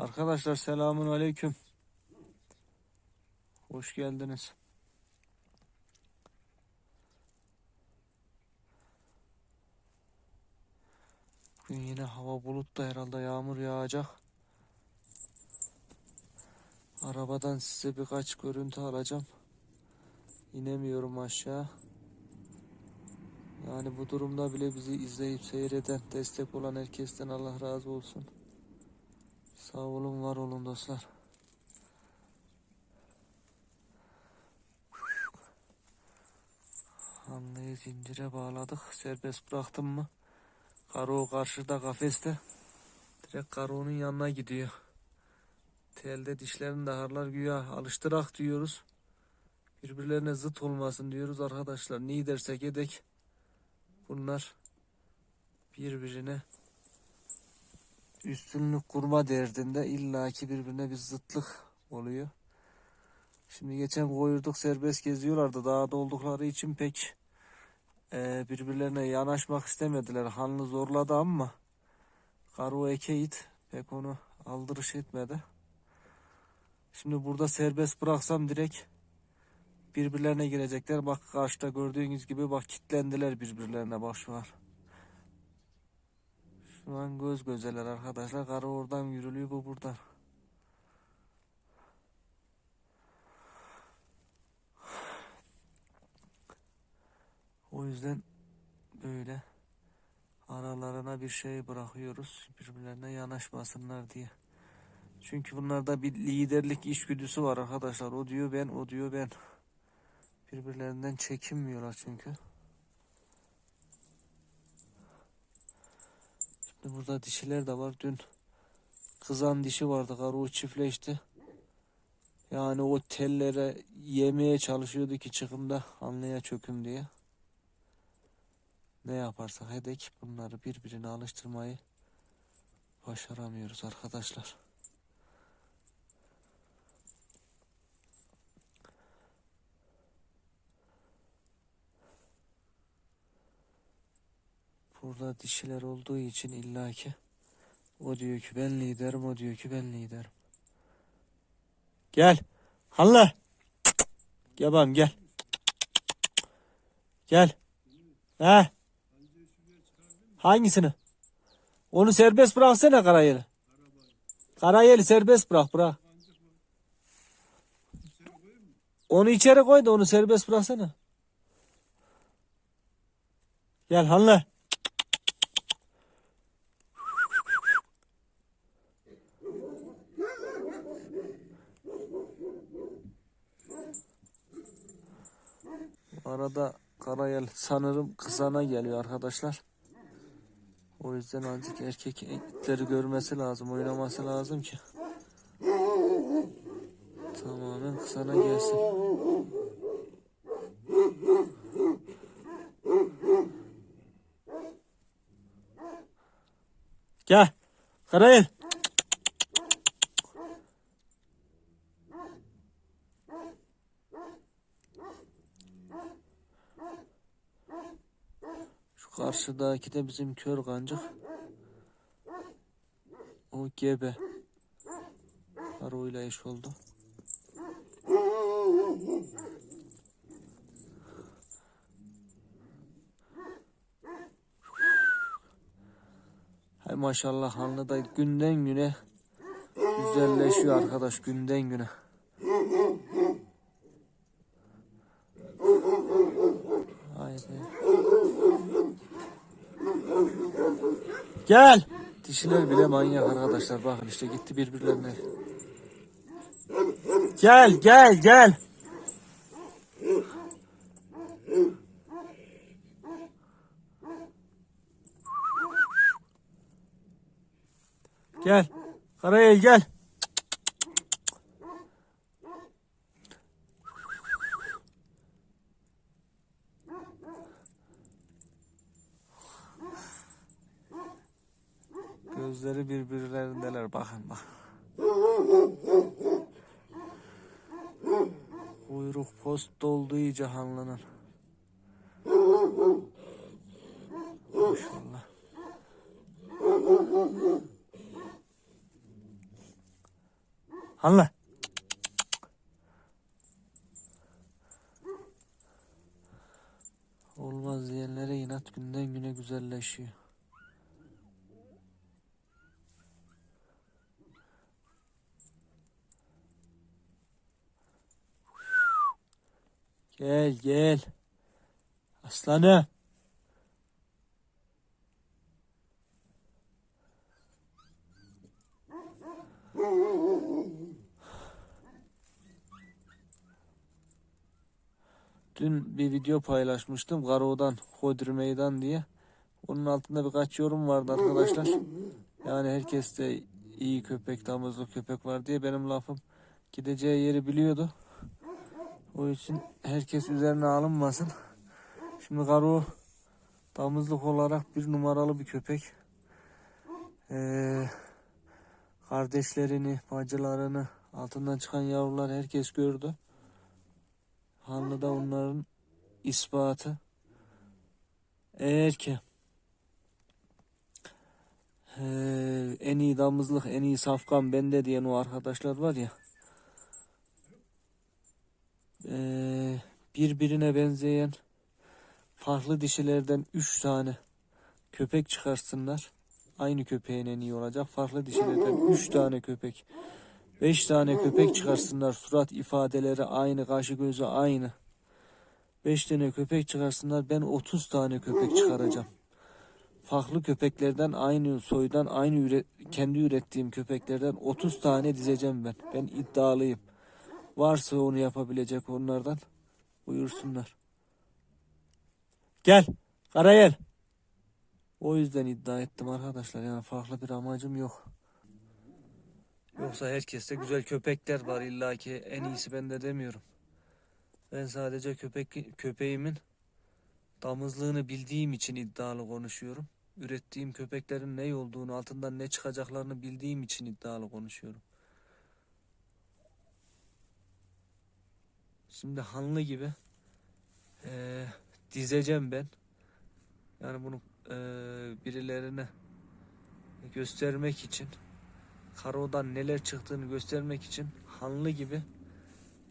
Arkadaşlar selamun aleyküm. Hoş geldiniz. Bugün yine hava bulutlu herhalde yağmur yağacak. Arabadan size birkaç görüntü alacağım. İnemiyorum aşağı. Yani bu durumda bile bizi izleyip seyreden, destek olan herkesten Allah razı olsun. Sağ olun, var olun dostlar. Hamleyi zincire bağladık. Serbest bıraktım mı? Karo karşıda kafeste. Direkt Karo'nun yanına gidiyor. Telde dişlerini de harlar güya alıştırak diyoruz. Birbirlerine zıt olmasın diyoruz arkadaşlar. Ne dersek edek. Bunlar birbirine üstünlük kurma derdinde illaki birbirine bir zıtlık oluyor. Şimdi geçen koyurduk serbest geziyorlardı. Dağda oldukları için pek e, birbirlerine yanaşmak istemediler. Hanlı zorladı ama Karo Ekeit pek onu aldırış etmedi. Şimdi burada serbest bıraksam direkt birbirlerine girecekler. Bak karşıda gördüğünüz gibi bak kitlendiler birbirlerine bak şu. Şu an göz gözeler arkadaşlar. Karı oradan yürülüyor bu buradan. O yüzden böyle aralarına bir şey bırakıyoruz. Birbirlerine yanaşmasınlar diye. Çünkü bunlarda bir liderlik içgüdüsü var arkadaşlar. O diyor ben, o diyor ben. Birbirlerinden çekinmiyorlar çünkü. Burada dişiler de var. Dün kızan dişi vardı. Karuğu çiftleşti. Yani o tellere yemeye çalışıyordu ki çıkımda anlaya çöküm diye. Ne yaparsak edek bunları birbirine alıştırmayı başaramıyoruz arkadaşlar. Burada dişiler olduğu için illaki o diyor ki ben liderim, o diyor ki ben liderim. Gel. Gel bakayım gel. Gel. He. Hangisini? Onu serbest bıraksana Karayeli. Karayeli serbest bırak bırak. Onu içeri koy da onu serbest bıraksana. Gel Hanle. Arada Karayel sanırım kızana geliyor arkadaşlar. O yüzden azıcık erkek itleri görmesi lazım, oynaması lazım ki. Tamamen kızana gelsin. Gel. Karayel. Şu karşıdaki de bizim kör kancık. O gebe. Aroyla eş oldu. Hay maşallah Hanlı da günden güne güzelleşiyor arkadaş günden güne. Gel. Dişiler bile manyak arkadaşlar. Bakın işte gitti birbirlerine. Gel gel gel. Gel. Karayel gel. Gözleri birbirlerindeler bakın bak. Kuyruk post doldu iyice hanlının. Maşallah. Anla. Olmaz diyenlere inat günden güne güzelleşiyor. Gel gel. Aslanım. Dün bir video paylaşmıştım. Garo'dan Hodri Meydan diye. Onun altında birkaç yorum vardı arkadaşlar. Yani herkes de iyi köpek, damızlı köpek var diye benim lafım gideceği yeri biliyordu. O için herkes üzerine alınmasın. Şimdi Garo damızlık olarak bir numaralı bir köpek. Ee, kardeşlerini, bacılarını, altından çıkan yavrular herkes gördü. Hanlı da onların ispatı. Eğer ki eee, en iyi damızlık, en iyi safkan bende diyen o arkadaşlar var ya birbirine benzeyen farklı dişilerden 3 tane köpek çıkarsınlar. Aynı köpeğin en iyi olacak. Farklı dişilerden 3 tane köpek. 5 tane köpek çıkarsınlar. Surat ifadeleri aynı, kaşı gözü aynı. 5 tane köpek çıkarsınlar. Ben 30 tane köpek çıkaracağım. Farklı köpeklerden aynı soydan aynı üre- kendi ürettiğim köpeklerden 30 tane dizeceğim ben. Ben iddialıyım. Varsa onu yapabilecek onlardan buyursunlar. Gel. Karayel. O yüzden iddia ettim arkadaşlar. Yani farklı bir amacım yok. Yoksa herkeste güzel köpekler var illa ki en iyisi bende demiyorum. Ben sadece köpek köpeğimin damızlığını bildiğim için iddialı konuşuyorum. Ürettiğim köpeklerin ne olduğunu, altından ne çıkacaklarını bildiğim için iddialı konuşuyorum. Şimdi hanlı gibi eee, dizeceğim ben. Yani bunu eee, birilerine göstermek için karodan neler çıktığını göstermek için hanlı gibi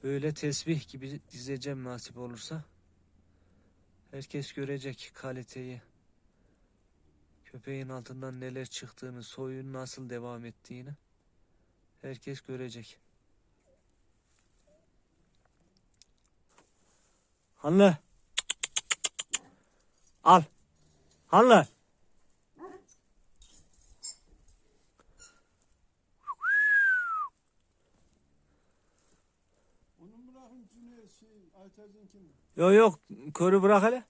böyle tesbih gibi dizeceğim nasip olursa. Herkes görecek kaliteyi. Köpeğin altından neler çıktığını, soyun nasıl devam ettiğini. Herkes görecek. Hanlı. Al. Hanlı. Onun yok körü bırak hele.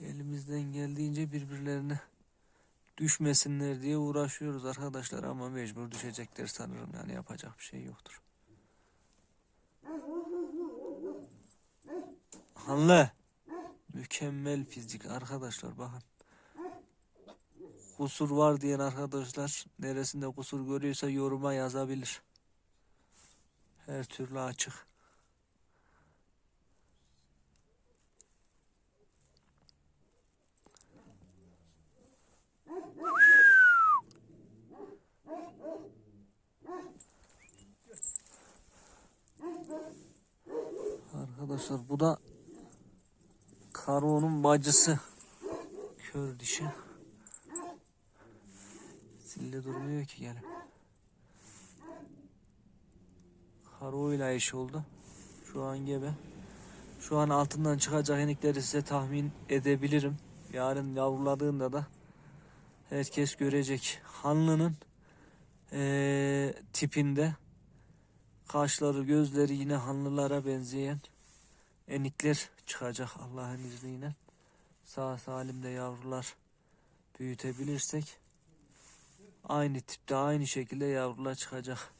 Elimizden geldiğince birbirlerine düşmesinler diye uğraşıyoruz arkadaşlar ama mecbur düşecekler sanırım yani yapacak bir şey yoktur. Hanlı. Mükemmel fizik arkadaşlar bakın kusur var diyen arkadaşlar neresinde kusur görüyorsa yoruma yazabilir. Her türlü açık. Arkadaşlar bu da Karo'nun bacısı. Kör dişi. Zilli durmuyor ki gelip. Karo ile eş oldu. Şu an gebe. Şu an altından çıkacak yenikleri size tahmin edebilirim. Yarın yavruladığında da herkes görecek. Hanlının eee, tipinde kaşları gözleri yine hanlılara benzeyen enikler çıkacak Allah'ın izniyle. Sağ salim de yavrular büyütebilirsek aynı tipte aynı şekilde yavrular çıkacak.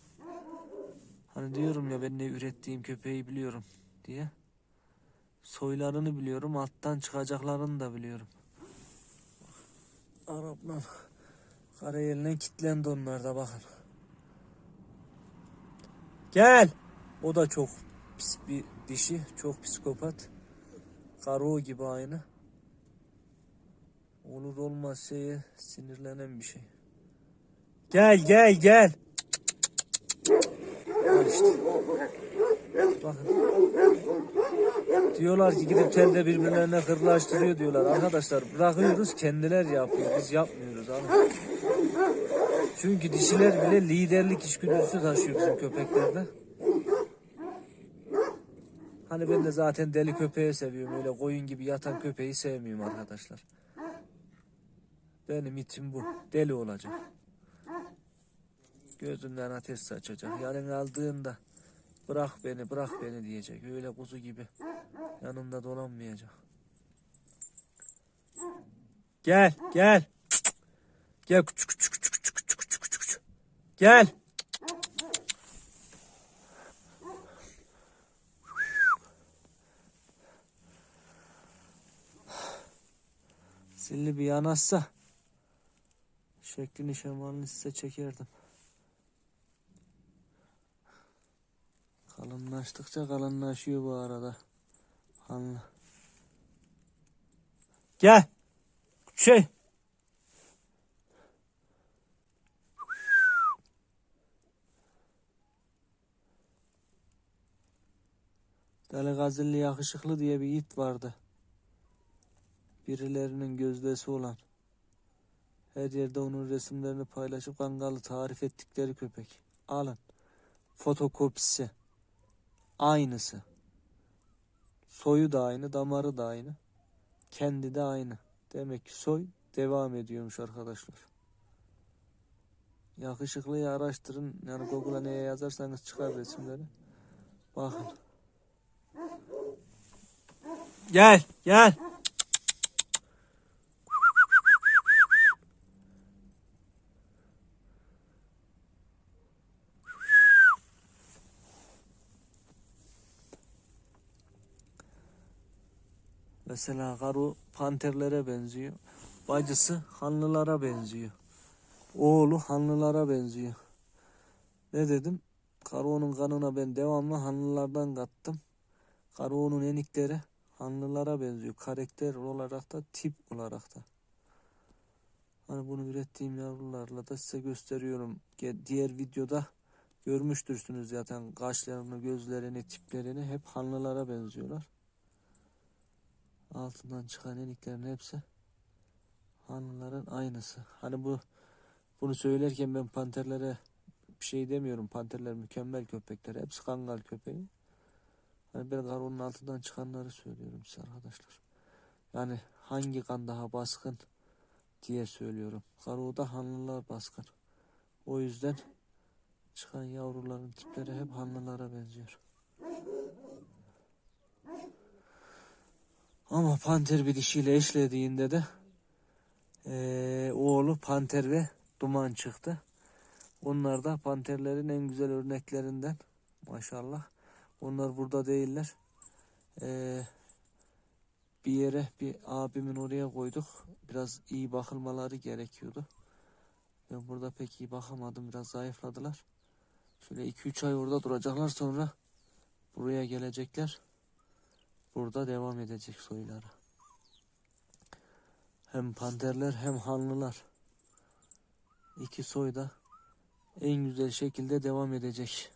Hani diyorum ya ben ne ürettiğim köpeği biliyorum diye. Soylarını biliyorum alttan çıkacaklarını da biliyorum. Araplar karayelinden kilitlendi onlar da bakın. Gel. O da çok pis bir dişi, çok psikopat. Karo gibi aynı. Olur olmaz şeye sinirlenen bir şey. Gel gel gel. Al. Bakın. Diyorlar ki gidip telde birbirlerine kırlaştırıyor diyorlar. Arkadaşlar bırakıyoruz kendiler yapıyor. Biz yapmıyoruz abi. Çünkü dişiler bile liderlik içgüdüsü taşıyor bizim köpeklerde. Hani ben de zaten deli köpeği seviyorum. Öyle koyun gibi yatan köpeği sevmiyorum arkadaşlar. Benim için bu. Deli olacak. Gözümden ateş saçacak. Yarın aldığında bırak beni bırak beni diyecek. Öyle kuzu gibi yanımda dolanmayacak. Gel gel. Gel küçük küçük küçük küçük küçük küçük. Gel. Zilli bir yanaşsa şeklini şemalini size çekerdim. Kalınlaştıkça kalınlaşıyor bu arada. Anla. Gel. Şey. Deli yakışıklı diye bir it vardı. Birilerinin gözdesi olan. Her yerde onun resimlerini paylaşıp kangalı tarif ettikleri köpek. Alın. Fotokopisi. Aynısı. Soyu da aynı, damarı da aynı. Kendi de aynı. Demek ki soy devam ediyormuş arkadaşlar. Yakışıklıyı araştırın. Yani Google'a neye yazarsanız çıkar resimleri. Bakın. Gel, gel. Mesela Garu panterlere benziyor. Bacısı hanlılara benziyor. Oğlu hanlılara benziyor. Ne dedim? Karuo'nun kanına ben devamlı hanlılardan kattım. Karuo'nun enikleri hanlılara benziyor. Karakter olarak da tip olarak da. Hani bunu ürettiğim yavrularla da size gösteriyorum. Diğer videoda görmüştürsünüz zaten kaşlarını, gözlerini, tiplerini hep hanlılara benziyorlar. Altından çıkan eniklerin hepsi hanlıların aynısı. Hani bu bunu söylerken ben panterlere bir şey demiyorum. Panterler mükemmel köpekler. Hepsi kangal köpeği. Hani ben karonun altından çıkanları söylüyorum size arkadaşlar. Yani hangi kan daha baskın diye söylüyorum. Karoda hanlılar baskın. O yüzden çıkan yavruların tipleri hep hanlılara benziyor. Ama panter bir dişiyle eşlediğinde de eee, oğlu panter ve duman çıktı. Onlar da panterlerin en güzel örneklerinden. Maşallah. Onlar burada değiller. Eee, bir yere bir abimin oraya koyduk. Biraz iyi bakılmaları gerekiyordu. Ben burada pek iyi bakamadım. Biraz zayıfladılar. Şöyle 2-3 ay orada duracaklar sonra buraya gelecekler. Burada devam edecek soyları. Hem panterler hem hanlılar. İki soy da en güzel şekilde devam edecek.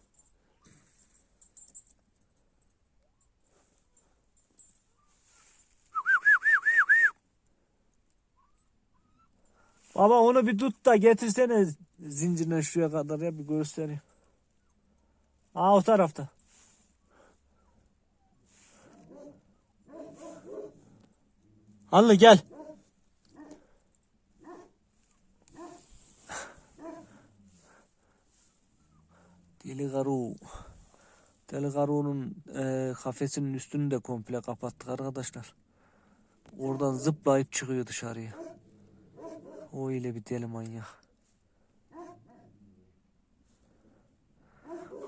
Baba onu bir tut da getirsene zincirine şuraya kadar ya bir göstereyim. Aa o tarafta. Anlı gel. Deli Garu. Deli Garu'nun e, kafesinin üstünü de komple kapattık arkadaşlar. Oradan zıplayıp çıkıyor dışarıya. O ile bir deli manyak.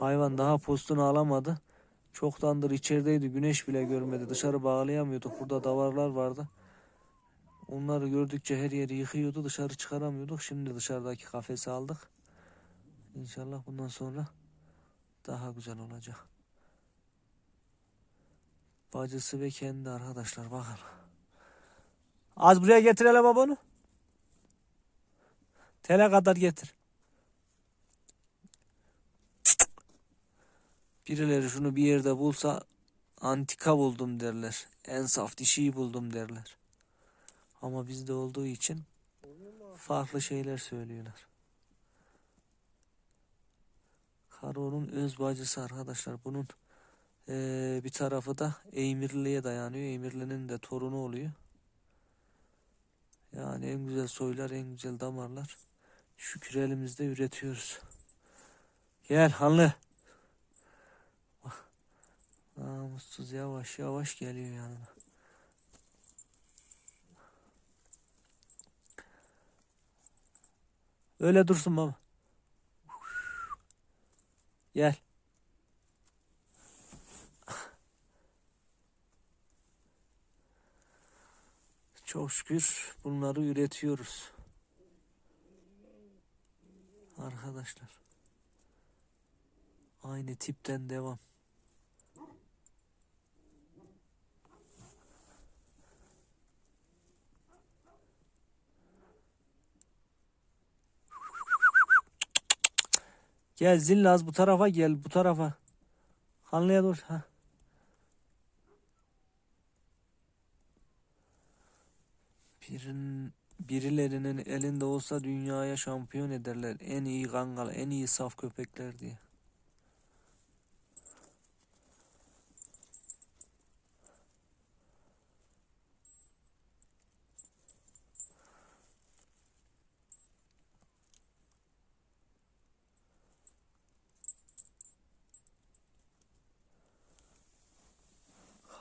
Hayvan daha postunu alamadı. Çoktandır içerideydi. Güneş bile görmedi. Dışarı bağlayamıyorduk. Burada davarlar vardı. Onları gördükçe her yeri yıkıyordu. Dışarı çıkaramıyorduk. Şimdi dışarıdaki kafesi aldık. İnşallah bundan sonra daha güzel olacak. Bacısı ve kendi arkadaşlar bakın. Az buraya getir hele babanı. Tele kadar getir. Birileri şunu bir yerde bulsa antika buldum derler. En saf dişiyi buldum derler. Ama bizde olduğu için farklı şeyler söylüyorlar. Karo'nun öz bacısı arkadaşlar. Bunun eee, bir tarafı da Emirli'ye dayanıyor. Emirli'nin de torunu oluyor. Yani en güzel soylar, en güzel damarlar. Şükür elimizde üretiyoruz. Gel Hanlı. Namussuz yavaş yavaş geliyor yanına. Öyle dursun baba. Gel. Çok şükür bunları üretiyoruz. Arkadaşlar. Aynı tipten devam. Gel Zillaz bu tarafa gel bu tarafa. Hanlıya dur. Ha. Birin, birilerinin elinde olsa dünyaya şampiyon ederler. En iyi kangal, en iyi saf köpekler diye.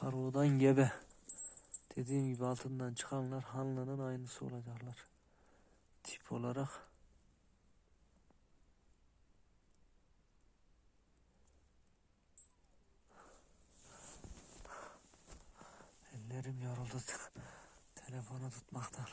Karodan gebe. Dediğim gibi altından çıkanlar Hanlı'nın aynısı olacaklar. Tip olarak. Ellerim yoruldu telefonu tutmaktan.